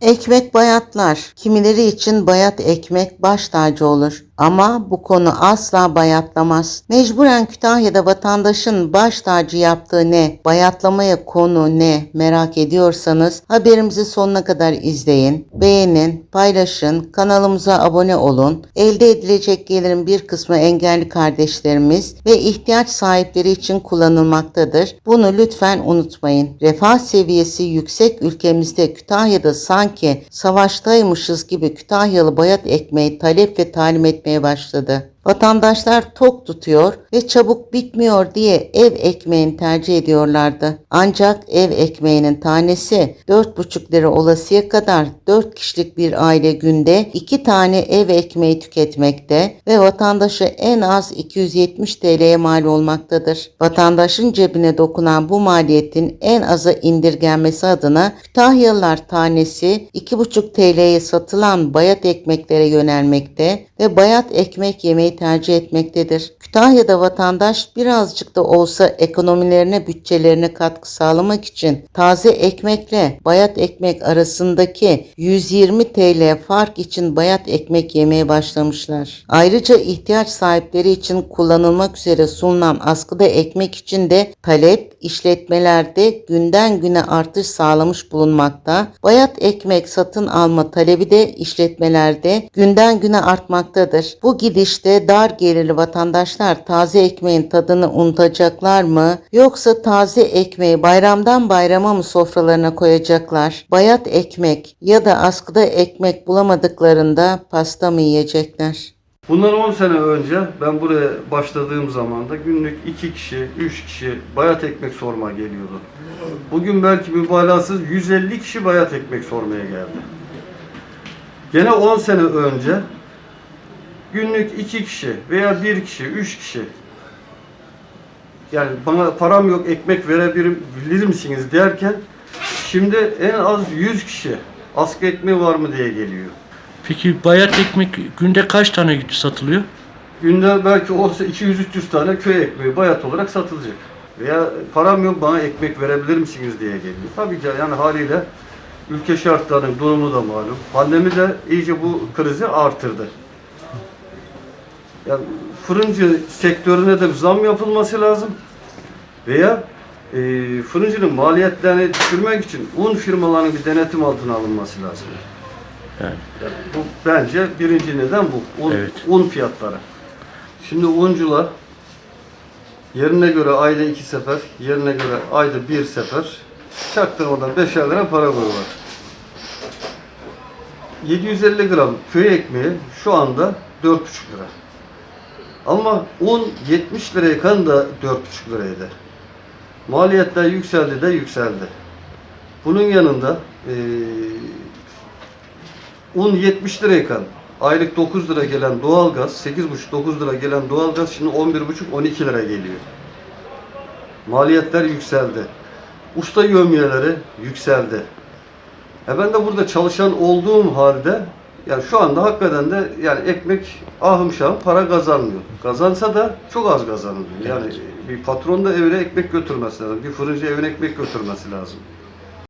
Ekmek bayatlar. Kimileri için bayat ekmek baş tacı olur. Ama bu konu asla bayatlamaz. Mecburen Kütahya'da vatandaşın baş tacı yaptığı ne, bayatlamaya konu ne merak ediyorsanız haberimizi sonuna kadar izleyin, beğenin, paylaşın, kanalımıza abone olun. Elde edilecek gelirin bir kısmı engelli kardeşlerimiz ve ihtiyaç sahipleri için kullanılmaktadır. Bunu lütfen unutmayın. Refah seviyesi yüksek ülkemizde Kütahya'da sanki savaştaymışız gibi Kütahyalı bayat ekmeği talep ve talim etmeye başladı. Vatandaşlar tok tutuyor ve çabuk bitmiyor diye ev ekmeğini tercih ediyorlardı. Ancak ev ekmeğinin tanesi 4,5 lira olasıya kadar 4 kişilik bir aile günde 2 tane ev ekmeği tüketmekte ve vatandaşa en az 270 TL'ye mal olmaktadır. Vatandaşın cebine dokunan bu maliyetin en aza indirgenmesi adına Kütahyalılar tanesi 2,5 TL'ye satılan bayat ekmeklere yönelmekte ve bayat ekmek tercih etmektedir. Kütahya'da vatandaş birazcık da olsa ekonomilerine, bütçelerine katkı sağlamak için taze ekmekle bayat ekmek arasındaki 120 TL fark için bayat ekmek yemeye başlamışlar. Ayrıca ihtiyaç sahipleri için kullanılmak üzere sunulan askıda ekmek için de talep işletmelerde günden güne artış sağlamış bulunmakta. Bayat ekmek satın alma talebi de işletmelerde günden güne artmaktadır. Bu gidişte dar gelirli vatandaşlar taze ekmeğin tadını unutacaklar mı? Yoksa taze ekmeği bayramdan bayrama mı sofralarına koyacaklar? Bayat ekmek ya da askıda ekmek bulamadıklarında pasta mı yiyecekler? Bundan 10 sene önce ben buraya başladığım zaman da günlük 2 kişi, 3 kişi bayat ekmek sorma geliyordu. Bugün belki mübalağasız 150 kişi bayat ekmek sormaya geldi. Gene 10 sene önce günlük 2 kişi veya 1 kişi, 3 kişi yani bana param yok ekmek verebilir misiniz derken şimdi en az 100 kişi askı ekmeği var mı diye geliyor. Peki bayat ekmek günde kaç tane satılıyor? Günde belki olsa 200-300 tane köy ekmeği bayat olarak satılacak. Veya param yok bana ekmek verebilir misiniz diye geliyor. Tabii ki yani haliyle ülke şartlarının durumu da malum. Pandemi de iyice bu krizi artırdı. Yani fırıncı sektörüne de zam yapılması lazım. Veya e, fırıncının maliyetlerini düşürmek için un firmalarının bir denetim altına alınması lazım. Yani Yani bu bence birinci neden bu. Un, Evet. un fiyatları. Şimdi uncular yerine göre ayda iki sefer, yerine göre ayda bir sefer çaktırmadan beşer lira para koyuyorlar. 750 gram köy ekmeği şu anda 4,5 lira. Ama un 70 lirayken da 4,5 liraydı. Maliyetler yükseldi de yükseldi. Bunun yanında eee Un 70 lirayken aylık 9 lira gelen doğalgaz, 8,5-9 lira gelen doğalgaz şimdi 11,5-12 lira geliyor. Maliyetler yükseldi. Usta yövmiyeleri yükseldi. E ben de burada çalışan olduğum halde yani şu anda hakikaten de yani ekmek ahım şahım para kazanmıyor. Kazansa da çok az kazanılıyor. Yani bir patron da evine ekmek götürmesi lazım. Bir fırıncı evine ekmek götürmesi lazım.